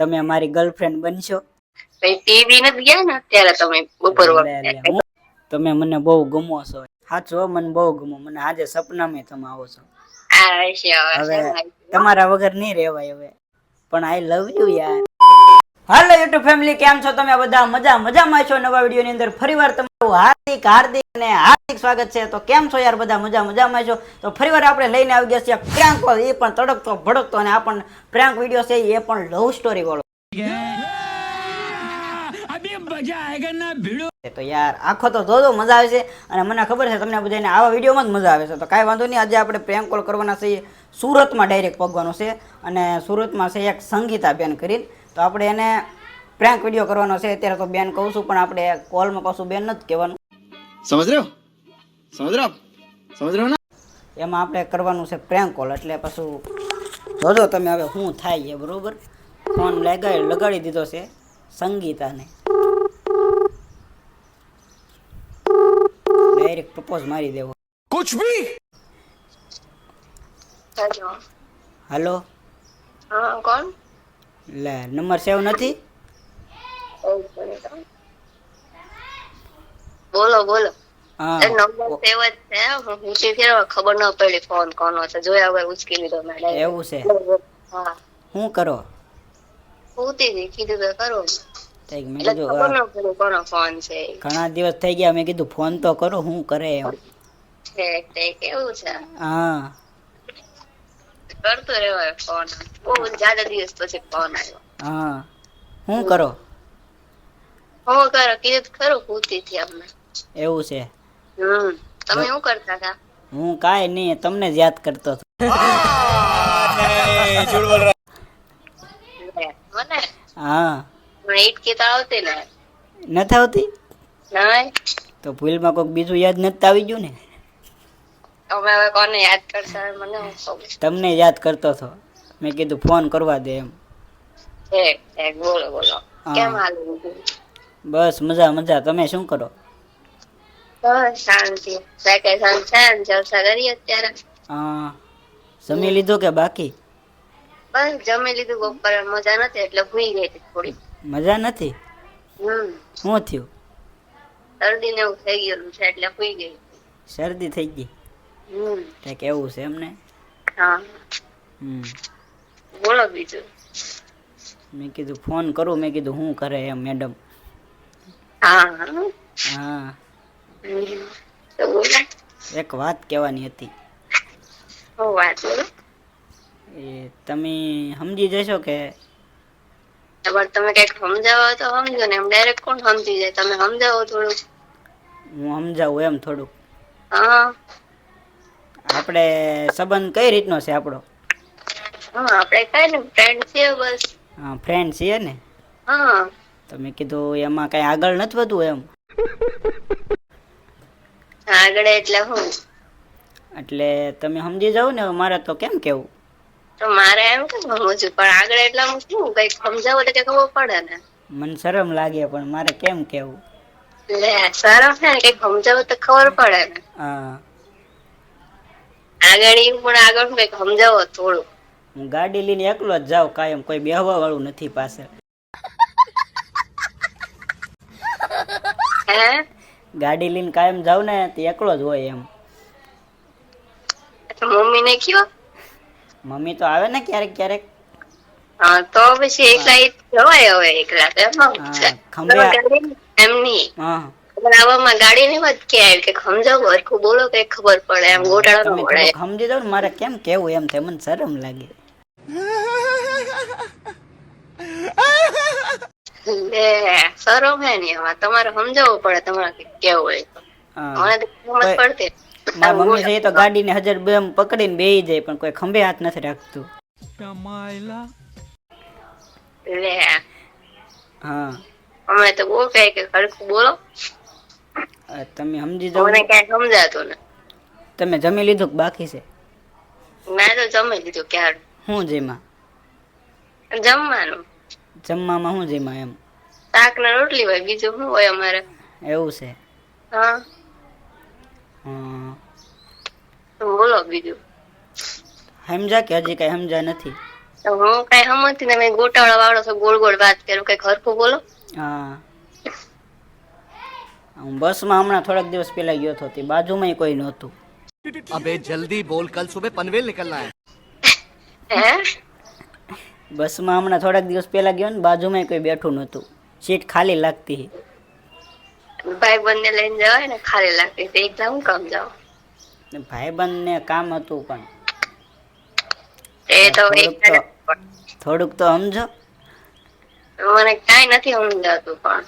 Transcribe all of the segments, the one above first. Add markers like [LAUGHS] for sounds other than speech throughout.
તમે મારી ગર્લફ્રેન્ડ બનશો. ટીવી નથી ગયા ને અત્યારે તમે બપોર વખતે? તમે મને બહુ ગમો છો. સાચો મને બહુ ગમો. મને આજે સપનામાં તમે આવો છો. હવે તમારા વગર નહીં રહેવાય હવે. પણ આઈ લવ યુ યાર. હાલો યુટ્યુબ ફેમિલી કેમ છો તમે? બધા મજા મજામાં છો? નવા વીડિયો ની અંદર ફરીવાર તમારું હાર્દિક હાર્દિક અને હાર્દિક સ્વાગત છે. તો કેમ છો યાર? બધા મજા મજામાં છો? તો ફરીવાર આપણે લઈને આવી ગયા છીએ પ્રેન્ક એ પણ તડકતો, ભડકતો અને આ પણ પ્રેન્ક વીડિયો છે. એ પણ લવ સ્ટોરી વાળો. તો યાર, આખો તો જોજો, મજા આવે છે. અને મને ખબર છે, તમને બધાને આવા વિડીયોમાં જ મજા આવે છે. તો કાંઈ વાંધો નહીં, આજે આપણે પ્રેન્ક કોલ કરવાના છે સુરતમાં ડાયરેક્ટ પગવાનું છે. અને સુરતમાં છે એક સંગીતા બેન કરીને. તો આપણે એને પ્રેન્ક વીડિયો કરવાનો છે. અત્યારે તો બેન કહું છું, પણ આપણે કોલમાં પાછું બેન નથી કહેવાનું. સમજ રહ્યો? સમજ રહ્યો? સમજ રહ્યો ને? એમાં આપણે કરવાનું છે પ્રેન્ક કોલ એટલે પાછું જોજો તમે હવે શું થાય છે બરોબર? ફોન લગાડી લગાડી દીધો છે સંગીતાને. ડાયરેક્ટ પ્રપોઝ મારી દેવો. કુછ ભી હેલો હા કોણ? લે નંબર સેવ નથી? બોલો બોલો. નંબર સેવ જ છે હું. ઊંચી ફેરવા ખબર ન પડી ફોન કોનો છે. જોયા વગર ઉચકી લીધો મેં એવું છે. હા. કરો? હતી કીધું કરો ઘણા દિવસ થઈ ગયા મેં કીધું ફોન તો કરો હું કરે એમ. એવું છે. હા. કરતો રહેવાય ફોન બહુ જ્યાદા દિવસ પછી ફોન આવ્યો. હા. શું કરો? હું કરો? કીધું ખરું પૂતી થી અમને. એવું છે. હમ તમે શું કરતા હતા? હું કાંઈ નહીં તમને જ યાદ કરતો હતો. [LAUGHS] મને? હા. તો આવતી ને. નથી આવતી? નહીં. તો ભૂલમાં કોઈક બીજું યાદ નથી આવી ગયું ને? તમે હવે કોને યાદ કરતા મને હું ખબર તમને યાદ કરતો હતો. મેં કીધું ફોન કરવા દે એમ. ઠીક બોલો બોલો. કેમ હાલું બસ મજા મજા. તમે શું કરો? શાંતિ. વેકેશન છે ને જલસા કરીએ અત્યારે હા. જમી લીધું કે બાકી? બસ જમી લીધું બપોરે મજા નથી એટલે ભૂઈ ગઈ હતી થોડી મજા નથી? હમ. શું થયું? શરદી ને એવું થઈ ગયેલું છે એટલે ભૂઈ ગઈ. શરદી થઈ ગઈ? હમ. કંઈક એવું છે એમને? હા. હમ. બોલો બીજું. મેં કીધું ફોન કરું મેં કીધું શું કરે એમ મેડમ? હા હા. હા. એક વાત કહેવાની હતી. એ તમે સમજી જશો કે? તમે કંઈક સમજાવો તો સમજો ને એમ ડાયરેક્ટ કોણ સમજી જાય? તમે સમજાવો થોડુંક. હું સમજાવું એમ થોડુંક. હા. આપણે સંબંધ કઈ રીતનો છે આપણો? હા આપણે કઈ ને ફ્રેન્ડ છે બસ. હા ફ્રેન્ડ છે ને? હા. તમે કીધું એમાં કઈ આગળ નથી વધવું એમ. આગળ એટલે હું. એટલે તમે સમજી જાવ ને મારે તો કેમ કેવું? તો મારે એમ કે સમજવું? પણ આગળ એટલે હું શું કઈ સમજાવો એટલે ખબર પડે ને. મને શરમ લાગે પણ મારે કેમ કેવું? લે શરમ ને કઈ સમજાવો તો ખબર પડે ને. હા. આગળ ઈ પણ આગળ હું કઈ સમજાવો થોડું. હું ગાડી લઈને એકલો જ જાઉં કાયમ કોઈ બેહવા વાળું નથી પાસે હે? ગાડી લઈને કાયમ જાઉં ને તે એકલો જ હોય એમ. મમ્મી ને કયો? મમ્મી તો આવે ને ક્યારેક ક્યારેક. હા તો પછી એકલા જવાય હવે એકલા તો એમાં હા, ખંભે- ગાડી એમ નહીં. હા. પણ આવામાં ગાડી ની વાત કે આવી કે સમજાવો હરખું બોલો કે ખબર પડે એમ ગોટાળો ન પડે સમજી જાવ ને મારે કેમ કેવું એમ તે મને શરમ લાગે. [LAUGHS] લે સરો હે ને હવે તમારે સમજાવવું પડે તમારે કેવું હોય. તો મને સમજ પડતી. મારા મમ્મી છે એ તો ગાડીને હજાર બે એમ પકડીને બેહી જાય પણ કોઈ ખંભે હાથ નથી રાખતું. લે. હા. અમે તો બહુ કહે કે બોલો. તમે સમજી જાવ મને કઈ સમજાતું ને તમે જમી લીધું કે બાકી છે? મેં તો જમી લીધું ક્યારે હું જેમાં જમવાનું. જમવામાં શું જમ્યા એમ. શાક ને રોટલી હોય બીજું શું હોય અમારે? એવું છે. હા. બોલો બીજું. સમજા કે હજી કઈ સમજા નથી? હું કઈ સમજતી ને મેં ગોટાળા વાળો છો ગોળ ગોળ વાત કરું કઈ હરખું બોલો. હા. હું બસમાં હમણાં થોડાક દિવસ પહેલા ગયો હતો તે બાજુમાં કોઈ નહોતું. અબે જલ્દી બોલ કલ સુબહ પનવેલ નીકળના હે? બસમાં હમણાં થોડાક દિવસ પહેલા ગયો ને બાજુમાં કોઈ બેઠું નહોતું. સીટ ખાલી લાગતી ભાઈ બંને લઈને જવાય ને ખાલી લાગતી હતી. એકલા કામ જાઉં? ને ભાઈબંધને કામ હતું પણ. એ તો થોડુંક તો સમજો. મને કાઈ નથી સમજાતું પણ.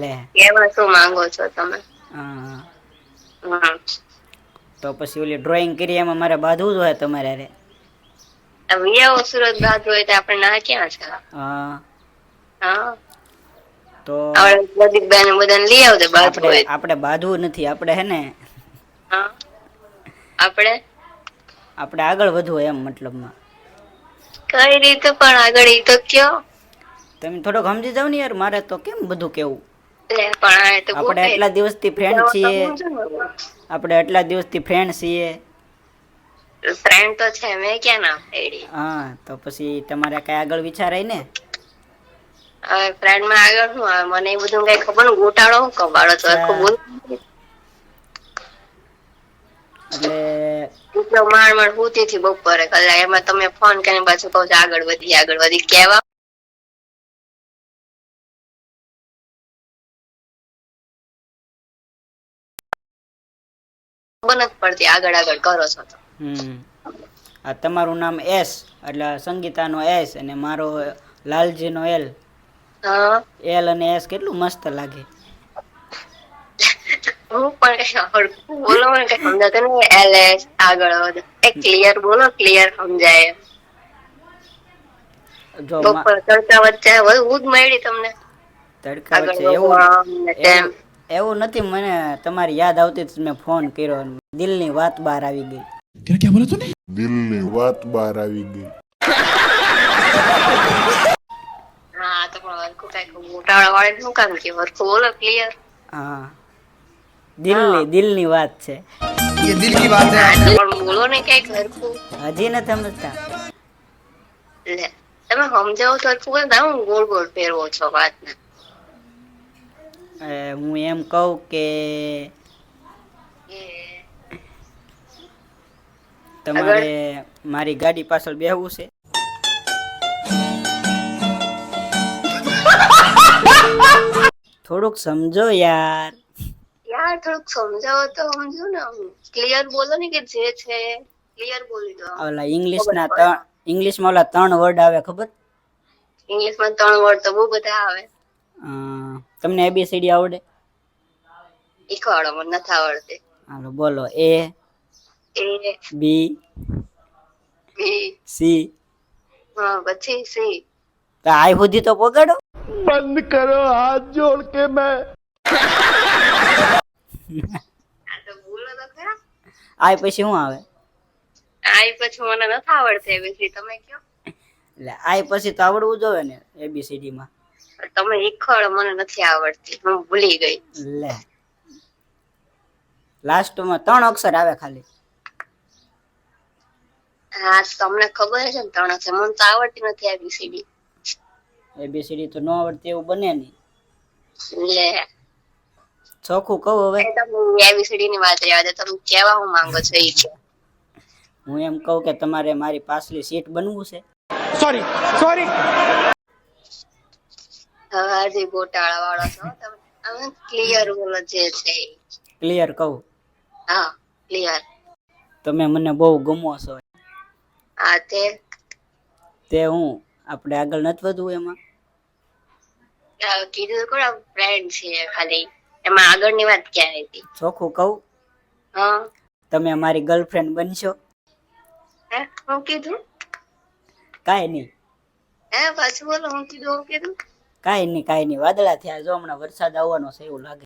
લે. કેવા શું માંગો છો તમે? હા. તો પછી ઓલી ડ્રોઈંગ કરી એમાં મારે બાંધવું જ હોય તમારે આવો સુરત બાદ હોય તો આપણે ના ક્યાં છે? હા. હા. તો પ્રદીપભાઈ ને બધાને લઈ આવજે બાદ હોય આપણે બાંધવું નથી આપણે હે ને? હા. આપણે? આપણે આગળ વધવું એમ મતલબમાં. કઈ રીતે પણ આગળ ઈ તો કયો? તમે થોડોક સમજી જાવ ને યાર મારે તો કેમ બધું કેવું? આપણે એટલા દિવસથી ફ્રેન્ડ છીએ. આપણે એટલા દિવસથી ફ્રેન્ડ છીએ. ફ્રેન્ડ તો છે મેં ક્યાં ના એડી હા તો પછી તમારે કઈ આગળ વિચારાય ને? હવે ફ્રેન્ડમાં આગળ શું આવે? મને એ બધું કઈ ખબર ને ગોટાળો હું કબાડો તો આખો બોલ એટલે માણ માણ પૂતી થી બપોરે. કલાક એમાં તમે ફોન કરીને પાછું કહો છો આગળ વધી આગળ વધી. કેવા ખબર નથી પડતી આગળ આગળ કરો છો તો. આ તમારું નામ એસ એટલે સંગીતાનો એસ અને મારો લાલજીનો એલ. એલ અને એસ કેટલું મસ્ત લાગે. હું પણ બોલો મને કઈ સમજાતું નહીં એલએસ આગળ વધ. એ ક્લિયર બોલો ક્લિયર સમજાય. જો બપોર તડકા વચ્ચે હું જ મળી તમને. તડકા વચ્ચે એવું એવું નથી મને તમારી યાદ આવતી જ મેં ફોન કર્યો દિલની વાત બહાર આવી ગઈ. તેને ક્યાં બોલા તું દિલની વાત બહાર આવી ગઈ. હા તો શું કામ કે? હરખું ક્લિયર હા. દિલની દિલની દિલ કી વાત હે હજી ન સમજતા. તમે સમજાવો તો હરખું હું ગોળ ગોળ ફેરવો છો વાતને. હું એમ કહું કે તમારે મારી ગાડી પાછળ બેહવું છે. થોડુંક સમજો યાર. યાર થોડુંક સમજાવો તો સમજો ને ક્લિયર બોલો ને કે જે છે ક્લિયર બોલી દો. ઓલા ઇંગ્લિશના ત્રણ ઇંગ્લિશમાં ઓલા ત્રણ વર્ડ આવે ખબર? ઇંગ્લિશમાં ત્રણ વર્ડ તો બહુ બધા આવે. તમને એબીસીડી આવડે? શીખવાડો મને નથી આવડતી. હાલો બોલો. એ એ બી બી સી હા પછી સી તો આઈ સુધી તો પગાડો. આ તો બોલો કે મેં આઈ પછી શું આવે? આઈ પછી મને નથી આવડતી એબીસી તમે કયો? એટલે આઈ પછી તો આવડવું જોઈએ ને એબીસીડી માં. તમે શીખવાડો મને નથી આવડતી. હું ભૂલી ગઈ. લે. લાસ્ટમાં ત્રણ અક્ષર આવે ખાલી. હા તમને ખબર છે ને ત્રણ અક્ષર. મને તો આવડતી નથી એબીસીડી એબીસીડી તો ન આવડતી એવું બને નહીં લે. ચોખ્ખું કહું હવે. એબીસીડી ની વાત રહ્યા દે તમે કેવા હું માંગો છો એ કહો. હું એમ કહું કે તમારે મારી પાછલી સીટ બનવું છે. હવે હજી ગોટાળા વાળો છો. તમે ક્લિયર બોલો જે છે ક્લિયર કહું? હા ક્લિયર તમે મને બહુ ગમો છો. આ તે. તે હું આપણે આગળ નથી વધવું એમાં? કીધું કોણ ફ્રેન્ડ છે ખાલી. એમાં આગળની વાત ક્યાં હતી? ચોખ્ખું કહું? હા. તમે મારી ગર્લફ્રેન્ડ બનશો? હે હું કીધું? કાંઈ નહીં. હે પાછું બોલો હું કીધું હું કીધું? કાંઈ નહીં કાંઈ નહીં. વાદળા થયા જો હમણાં વરસાદ આવવાનો છે એવું લાગે.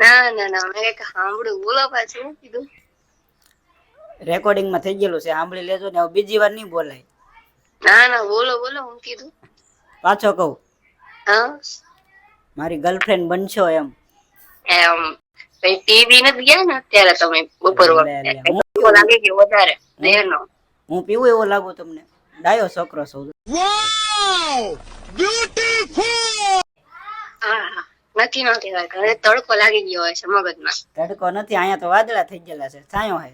ના ના ના મેં કંઈક સાંભળ્યું. બોલો પાછું હું કીધું? રેકોર્ડિંગમાં થઈ ગયેલું છે. સાંભળી લેજો ને. હવે બીજી વાર નહીં બોલાય. ના ના બોલો બોલો હું કીધું. પાછો કહું. હા? મારી ગર્લફ્રેન્ડ બનશો એમ. એમ ટીવી નથી ગયા ને અત્યારે તમે બપોર વખતે? લાગી વધારે? દેરનો હું પીવું એવો લાગુ તમને? ડાયો છોકરો છું. નથી ઘરે તડકો લાગી ગયો હોય છે મગજમાં. તડકો નથી અહીંયા તો વાદળા થઈ ગયેલા છે. છાયો હે.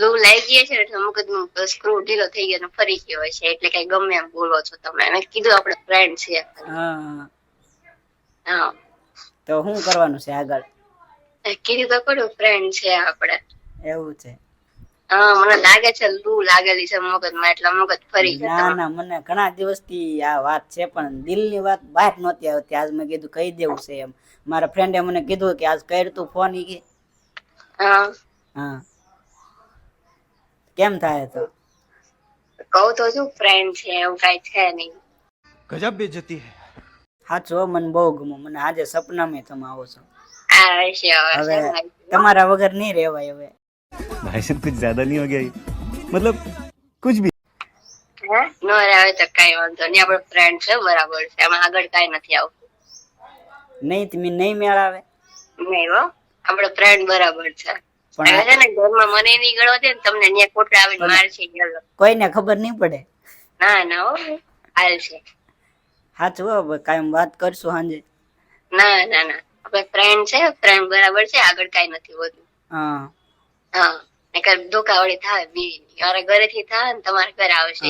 લૂ લાગી ગઈ છે એટલે મગજમાં સ્ક્રૂ ઢીલો થઈ ગયો ને ફરી ગયો હોય છે. એટલે કઈ ગમે એમ બોલો છો તમે. મેં કીધું આપણે ફ્રેન્ડ છે. હા હા. તો શું કરવાનું છે આગળ? એ કીધું તો ખરું ફ્રેન્ડ છે આપણે. એવું છે. મને લાગે છે લૂ લાગેલી છે મગજમાં એટલે મગજ ફરી ના મને ઘણા દિવસથી આ વાત છે પણ દિલની વાત બહાર નહોતી મેં કીધું કહી દેવું છે મારા ફ્રેન્ડે મને કીધું કે આજ કર્યું કેમ થાય તો? કહું તો શું ફ્રેન્ડ છે એવું કાઈ છે નહીં. ગજબ બેજતી સાચો મને બહુ ગમો મને આજે સપનામાં તમે આવો છો. તમારા વગર નહીં રહેવાય હવે. भाई साहब कुछ ज्यादा नहीं हो गया ये? मतलब कुछ भी હે? નો આવે તો કઈ વાંધો નહીં આપણે ફ્રેન્ડ છે બરાબર છે એમાં આગળ કઈ નથી આવતું નહીં તમે નહીં મેળ આવે નહીં હો આપણે ફ્રેન્ડ બરાબર છે પણ હવે છે ને ઘરમાં મને નહીં ગળવા દે ને તમને ત્યાં કોટડા આવીને મારશે ગયેલો કોઈને ખબર નહીં પડે ના ના હો હાલ છે સાચું હવે કાયમ વાત કરશું સાંજે ના ના ના આપણે ફ્રેન્ડ છે ફ્રેન્ડ બરાબર છે આગળ કઈ નથી હોતું હા હા નકર ધોકાવાળી થાય બી મારા ઘરેથી થાય ને તમારા ઘરે આવશે.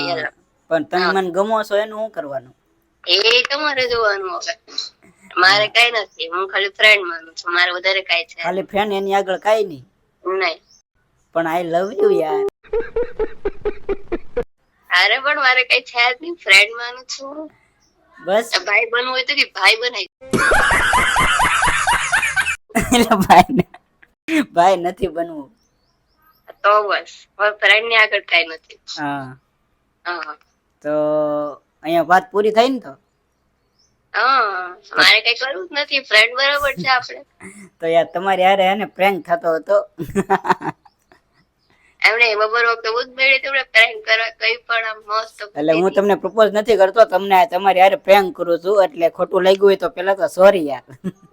પણ તમે મને ગમો છો એનું શું કરવાનું? એ તમારે જોવાનું હવે. મારે કઈ નથી. હું ખાલી ફ્રેન્ડ માનું છું. મારે વધારે કઈ છે. ખાલી ફ્રેન્ડ એની આગળ કઈ નહીં. નહીં. પણ આઈ લવ યુ યાર. અરે પણ મારે કઈ છે જ નહીં. ફ્રેન્ડ માનું છું. બસ. ભાઈ બનવું હોય તો કે ભાઈ બનાવી. એટલે ભાઈ ભાઈ નથી બનવું. તો બસ. ની આગળ કઈ નથી. હા. હા. તો અહીંયા વાત પૂરી થઈ ને તો? હા. મારે કઈ કરવું જ નથી. ફ્રેન્ડ બરાબર છે આપણે. [LAUGHS] તો યાર તમારે હારે એને પ્રેન્ક થતો હતો. [LAUGHS] એમણે બપોર વખતે બુધ મેળે તમને પ્રેન્ક કરવા કઈ પણ આમ મસ્ત એટલે હું તમને પ્રપોઝ નથી કરતો. તમને તમારી હારે પ્રેન્ક કરું છું. એટલે ખોટું લાગ્યું હોય તો પેલા તો સોરી યાર. [LAUGHS]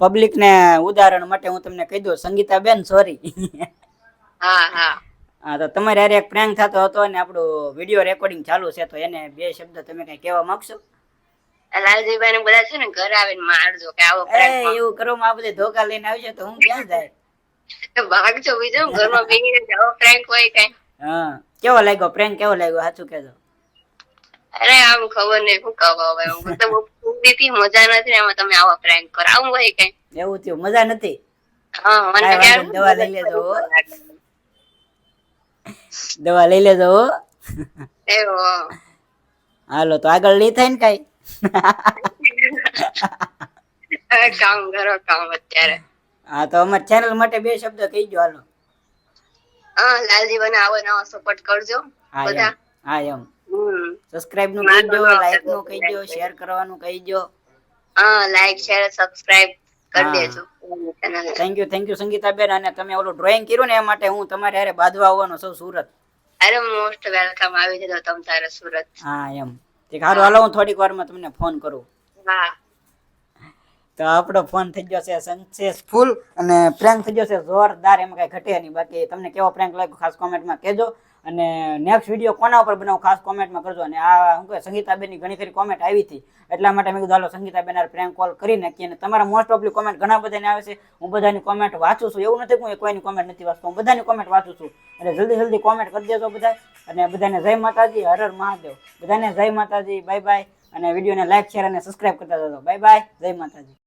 પબ્લિક ને ઉદાહરણ માટે હું તમને કહી દઉં સંગીતા બેન સોરી હા હા. હા તો તમારે હારે એક પ્રેન્ક થતો હતો અને આપણું વીડિયો રેકોર્ડિંગ ચાલુ છે તો એને બે શબ્દ તમે કઈ કહેવા માંગશો? લાલજીભાઈ ને બધા છે ને ઘરે આવીને મારજો કે આવો પ્રેન્ક એવું કરો આ બધે ધોકા લઈને આવજો તો હું ક્યાં જાય? ભાગજો બીજો ઘરમાં બેહીને જાઓ પ્રેન્ક હોય કઈ. હા કેવો લાગ્યો પ્રેન્ક કેવો લાગ્યો? સાચું કહેજો. અરે આમ ખબર નહીં શું કહો હવે? હું તો ઊંઘી મજા નથી એમાં તમે આવા પ્રેન્ક કરો. આવું હોય કઈ એવું થયું મજા નથી? હા મને દવા લઈ લેજો, દવા લઈ લેજો એવો હાલો તો આગળ નહીં થાય ને કઈ? કામ કરો કામ અત્યારે. હા તો અમારી ચેનલ માટે બે શબ્દ કહી દો હાલો. હા લાલજી બને આવો નવો સપોર્ટ કરજો હા બધા. હા એમ. સબસ્ક્રાઇબનું કહી દો લાઈકનું કહી દો શેર કરવાનું કહી દો. હા લાઈક શેર સબસ્ક્રાઇબ કરી દેજો. થેન્ક યુ થેન્ક યુ સંગીતાબેન. અને તમે ઓલું ડ્રોઈંગ કર્યું ને એ માટે હું તમારે હારે બાંધવા આવવાનો સૌ સુરત. અરે મોસ્ટ વેલકમ આવી જજો તમ તારે સુરત. હા એમ. ઠીક હારું હાલો હું થોડીક વારમાં તમને ફોન કરું. હા. તો આપણો ફોન થઈ ગયો છે સક્સેસફુલ અને પ્રેન્ક થઈ ગયો છે જોરદાર. એમાં કઈ ઘટે નહીં. બાકી તમને કેવો પ્રેન્ક લાગ્યો ખાસ કોમેન્ટમાં કહેજો. અને નેક્સ્ટ વીડિયો કોના ઉપર બનાવું ખાસ કોમેન્ટમાં કરજો. અને આ શું કહે, સંગીતાબેનની ઘણી ખરી કોમેન્ટ આવી હતી. એટલા માટે મેં કીધું, હાલો, સંગીતાબેન પ્રેન્ક કોલ કરી નાખીએ અને તમારા મોસ્ટ ઓફલી કોમેન્ટ ઘણા બધાને આવે છે. હું બધાની કોમેન્ટ વાંચું છું. એવું નથી કે હું કોઈની કોમેન્ટ નથી વાંચતો. હું બધાની કોમેન્ટ વાંચું છું. એટલે જલ્દી જલ્દી કોમેન્ટ કરી દેજો બધા અને બધાને જય માતાજી. હર હર મહાદેવ. બધાને જય માતાજી. બાય બાય અને વિડીયોને લાઈક શેર અને સબસ્ક્રાઇબ કરતા જજો. બાય બાય જય માતાજી.